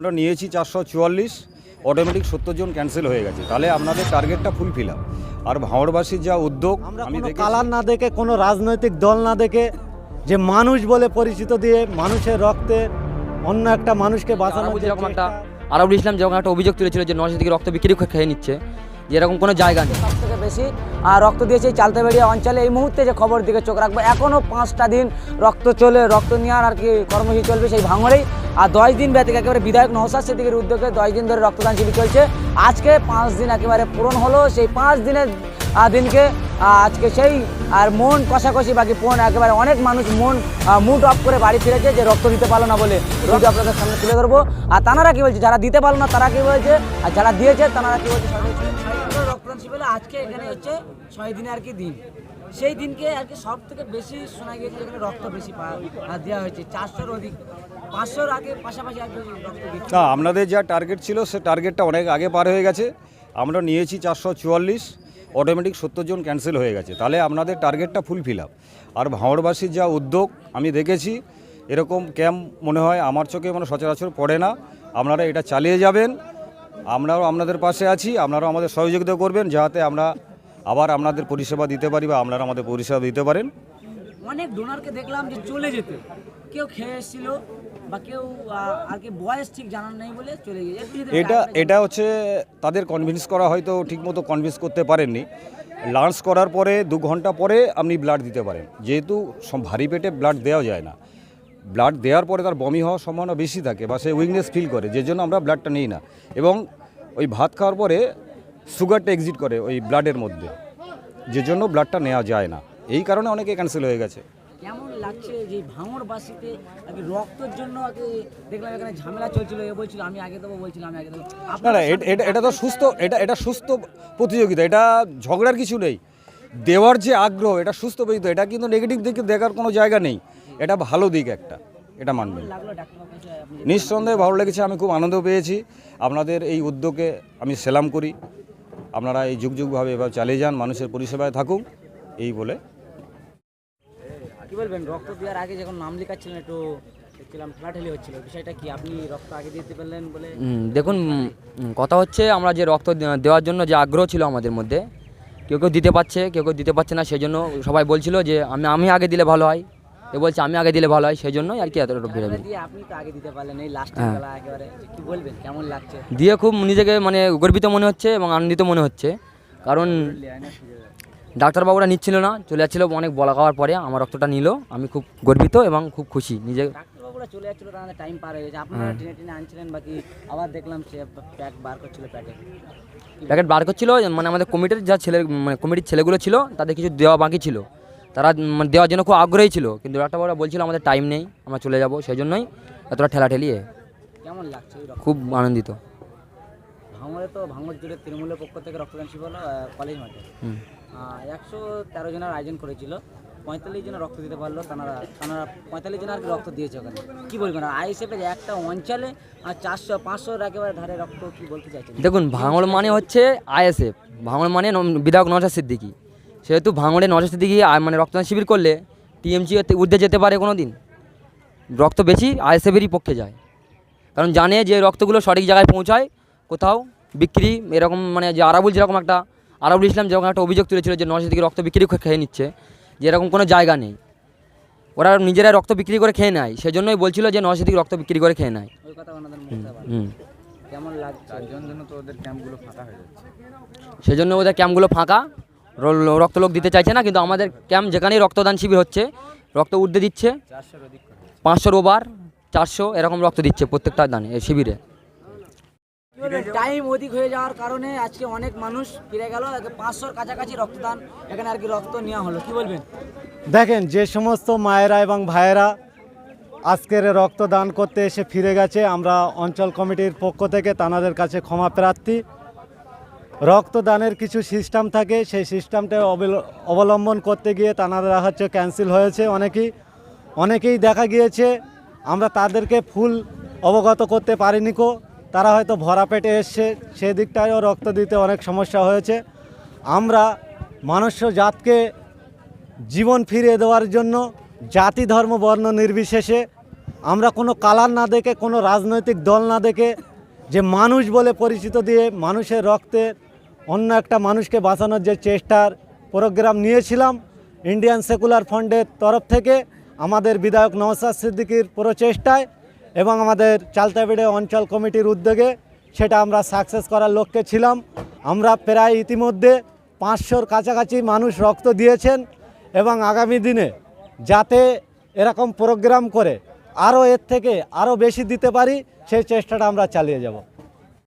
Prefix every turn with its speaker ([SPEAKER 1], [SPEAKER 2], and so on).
[SPEAKER 1] আমরা নিয়েছি চারশো চুয়াল্লিশ অটোমেটিক সত্তর জন ক্যান্সেল হয়ে গেছে। তাহলে আপনাদের টার্গেটটা ফুলফিল আপ আর ভাঁড়বাসীর যা উদ্যোগ
[SPEAKER 2] আমরা
[SPEAKER 1] আমি
[SPEAKER 2] কালার না দেখে কোনো রাজনৈতিক দল না দেখে যে মানুষ বলে পরিচিত দিয়ে মানুষের রক্তে অন্য একটা মানুষকে বাঁচানো
[SPEAKER 3] যেরকম একটা আরবুল ইসলাম যেরকম একটা অভিযোগ তুলেছিল যে নশো থেকে রক্ত বিক্রি করে খেয়ে নিচ্ছে যে এরকম কোনো জায়গা নেই।
[SPEAKER 4] সব থেকে বেশি। আর রক্ত দিয়েছে এই চালতাবেড়িয়া অঞ্চলে। এই মুহূর্তে যে খবর দিকে চোখ রাখব এখনও পাঁচটা দিন রক্ত চলে, রক্ত নেওয়ার আর কি কর্মসূচি চলবে সেই ভাঙড়েই। আর দশ দিন ব্যতীত একেবারে বিধায়ক নৌসাদ সিদ্দিকের উদ্যোগে দশ দিন ধরে রক্তদান শিবির চলছে। আজকে পাঁচ দিন একেবারে পূরণ হলো, সেই পাঁচ দিনের দিনকে আজকে সেই, আর মন কষাকষি বাকি ফোন একেবারে অনেক মানুষ মন মুড অফ করে বাড়ি ফিরেছে যে রক্ত দিতে পারল না বলে। রক্ত আপনাদের সামনে তুলে ধরবো। আর তানারা কি বলছে? যারা দিতে পারল না, তারা কি বলছে? আর যারা দিয়েছে তারা কি বলছে? শিবির আজকে এখানে হচ্ছে ছয় দিনে আর কি দিন। সেই দিনকে আর কি সব থেকে বেশি শোনা গিয়েছে এখানে রক্ত বেশি দেওয়া হয়েছে। চারশোর অধিক, পাঁচশোর আগে পাশাপাশি আর রক্ত
[SPEAKER 1] না আপনাদের যা টার্গেট ছিল, সে টার্গেটটা অনেক আগে পার হয়ে গেছে। আমরা নিয়েছি চারশো চুয়াল্লিশ অটোমেটিক সত্তর জন ক্যান্সেল হয়ে গেছে। তাহলে আপনাদের টার্গেটটা ফুলফিল আপ আর ভাঁড়বাসীর যা উদ্যোগ, আমি দেখেছি, এরকম ক্যাম্প মনে হয় আমার চোখে মানে সচরাচর পড়ে না। আপনারা এটা চালিয়ে যাবেন। আমরাও আপনাদের পাশে আছি আপনারাও আমাদের সহযোগিতা করবেন যাতে আমরা আবার আপনাদের পরিষেবা দিতে পারি বা আপনারা আমাদের পরিষেবা দিতে পারেন।
[SPEAKER 4] অনেক ডোনারকে দেখলাম যে চলে যেতে। কেউ খেয়ে এসেছিল বা কেউ আর কি বয়স ঠিক জানার নেই বলে চলে গিয়েছে
[SPEAKER 1] এটা এটা হচ্ছে তাদের কনভিন্স করা হয়তো ঠিকমতো কনভিন্স করতে পারেননি। লাঞ্চ করার পরে দু ঘণ্টা পরে আপনি ব্লাড দিতে পারেন। যেহেতু ভারী পেটে ব্লাড দেওয়া যায় না। ব্লাড দেওয়ার পরে তার বমি হওয়ার সম্ভাবনা বেশি থাকে বা সে উইকনেস ফিল করে যে জন্য আমরা ব্লাডটা নিই না। এবং ওই ভাত খাওয়ার পরে সুগারটা এক্সিট করে ওই ব্লাডের মধ্যে যে জন্য ব্লাডটা নেওয়া যায় না। এই কারণে অনেকে ক্যান্সেল হয়ে গেছে।
[SPEAKER 4] কেমন লাগছে যে আর রক্তের জন্য কি দেখলাম এখানে ঝামেলা চলছিল এ বলছিল আমি আগে দেবো আমি আগে দেবো।
[SPEAKER 1] না না এটা- এটা এটা তো সুস্থ এটা এটা সুস্থ প্রতিযোগিতা এটা ঝগড়ার কিছু নেই। দেওয়ার যে আগ্রহ এটা সুস্থ প্রতিযোগিতা এটা কিন্তু নেগেটিভ দিকে দেখার কোনো জায়গা নেই। এটা ভালো দিক একটা এটা মানবেন। নিঃসন্দেহে ভালো লেগেছে আমি খুব আনন্দ পেয়েছি। আপনাদের এই উদ্যোগে আমি সেলাম করি। আপনারা এই যুগ যুগভাবে এভাবে চালিয়ে যান মানুষের পরিষেবায় থাকুক এই বলে।
[SPEAKER 4] কি বলবেন রক্ত দেওয়ার আগে যখন নাম লেখাচ্ছিলেন একটু দেখছিলাম ঠেলাঠেলি হচ্ছিল বিষয়টা কি? আপনি রক্ত আগে দিতে পারলেন বলে?
[SPEAKER 3] হুম, দেখুন কথা হচ্ছে আমরা যে রক্ত দেওয়ার জন্য যে আগ্রহ ছিল আমাদের মধ্যে কেউ কেউ দিতে পারছে কেউ কেউ দিতে পারছে না সেই জন্য সবাই বলছিল যে আমি আমি আগে দিলে ভালো হয়। এ বলছে আমি আগে দিলে ভালো হয় সেই জন্যই আর কি এতটা ভিড়ে
[SPEAKER 4] দিয়ে আপনি তো আগে দিতে পারলেন এই লাস্ট
[SPEAKER 3] হ্যাঁ।
[SPEAKER 4] একেবারে কি বলবেন কেমন লাগছে?
[SPEAKER 3] দিয়ে খুব নিজেকে মানে গর্বিত মনে হচ্ছে এবং আনন্দিত মনে হচ্ছে। কারণ ডাক্তারবাবুরা নিচ্ছিল না চলে যাচ্ছিল অনেক বলা খাওয়ার পরে আমার রক্তটা নিল আমি খুব গর্বিত এবং খুব খুশি নিজে
[SPEAKER 4] ডাক্তারবাবুরা চলে যাচ্ছিল তাদের টাইম পার হয়ে গেছে। আপনারা টেনে টেনে আনছিলেন বাকি আবার দেখলাম সে প্যাক বার করছিল প্যাকে
[SPEAKER 3] প্যাকেট বার করছিল মানে আমাদের কমিটির যা ছেলে মানে কমিটির ছেলেগুলো ছিল তাদের কিছু দেওয়া বাকি ছিল। তারা মানে দেওয়ার জন্য খুব আগ্রহী ছিল। কিন্তু ডাক্তারবাবুরা বলছিল আমাদের টাইম নেই আমরা চলে যাব সেই জন্যই এতটা ঠেলাঠেলি।
[SPEAKER 4] কেমন লাগছে
[SPEAKER 3] খুব আনন্দিত।
[SPEAKER 4] ভাঙড়ে তো ভাঙড় জুড়ে তৃণমূলের পক্ষ থেকে রক্তদান শিবির কলেজ মাঠে। একশো তেরো জনের আয়োজন করেছিল পঁয়তাল্লিশ জন রক্ত দিতে পারল তারা তারা পঁয়তাল্লিশ জন আর কি রক্ত দিয়েছে ওখানে। কি বলবেন আইএসএফের একটা অঞ্চলে আর চারশো পাঁচশোর একেবারে ধারে রক্ত কি বলতে চাইছেন?
[SPEAKER 3] দেখুন ভাঙড় মানে হচ্ছে আইএসএফ। ভাঙড় মানে বিধায়ক নজর সিদ্দিকি। সেহেতু ভাঙড়ে নজর সিদ্দিকি আ- মানে রক্তদান শিবির করলে টিএমসি ঊর্ধ্বে যেতে পারে কোনো দিন। রক্ত বেশি আইএসএফেরই পক্ষে যায়। কারণ জানে যে রক্তগুলো সঠিক জায়গায় পৌঁছায় কোথাও বিক্রি এরকম মানে যে আরাবুল যেরকম একটা আরাবুল ইসলাম যেরকম একটা অভিযোগ তুলেছিল যে নজর সিদ্দিকি রক্ত বিক্রি করে খেয়ে নিচ্ছে যে এরকম কোনো জায়গা নেই। ওরা নিজেরাই রক্ত বিক্রি করে খেয়ে নেয় সেজন্যই বলছিল যে নজর সিদ্দিকি রক্ত বিক্রি করে খেয়ে নেয়।
[SPEAKER 4] কেমন লাগছে?
[SPEAKER 3] সেই জন্য ওদের ক্যাম্পগুলো ফাঁকা। র- রক্ত লোক দিতে চাইছে না কিন্তু আমাদের ক্যাম্প যেখানেই রক্তদান শিবির হচ্ছে রক্ত উর্ধে দিচ্ছে। পাঁচশোর ওভার চারশো এরকম রক্ত দিচ্ছে প্রত্যেকটা দানে শিবিরে।
[SPEAKER 4] টাইম অধিক হয়ে যাওয়ার কারণে আজকে অনেক মানুষ ফিরে গেল পাঁচশোর কাছাকাছি রক্তদান এখানে আর কি রক্ত নেওয়া হলো কি বলবেন?
[SPEAKER 2] দেখেন যে সমস্ত মায়েরা এবং ভাইয়েরা আজকের রক্তদান করতে এসে ফিরে গেছে আমরা অঞ্চল কমিটির পক্ষ থেকে তানাদের কাছে ক্ষমা প্রার্থী। রক্তদানের কিছু সিস্টেম থাকে, সেই সিস্টেমটা অবল- অবলম্বন করতে গিয়ে তানারা হচ্ছে ক্যান্সেল হয়েছে অনেকেই। অনেকেই দেখা গিয়েছে, আমরা তাদেরকে ফুল অবগত করতে পারিনি কো। তারা হয়তো ভরা পেটে এসছে সেদিকটায়ও রক্ত দিতে অনেক সমস্যা হয়েছে। আমরা মনুষ্য জাতকে জীবন ফিরিয়ে দেওয়ার জন্য, জাতি, ধর্ম, বর্ণ নির্বিশেষে আমরা কোনো কালার না দেখে, কোনো রাজনৈতিক দল না দেখে যে মানুষ বলে পরিচিত দিয়ে মানুষের রক্তে অন্য একটা মানুষকে বাঁচানোর যে চেষ্টার প্রোগ্রাম নিয়েছিলাম ইন্ডিয়ান সেকুলার ফান্ডের তরফ থেকে আমাদের বিধায়ক নওসাদ সিদ্দিকির প্রচেষ্টায় এবং আমাদের চালতাবেড়ে অঞ্চল কমিটির উদ্যোগে সেটা আমরা সাকসেস করার লক্ষ্যে ছিলাম। আমরা প্রায় ইতিমধ্যে পাঁচশোর কাছাকাছি মানুষ রক্ত দিয়েছেন এবং আগামী দিনে যাতে এরকম প্রোগ্রাম করে আরও এর থেকে আরও বেশি দিতে পারি, সেই চেষ্টাটা আমরা চালিয়ে যাব।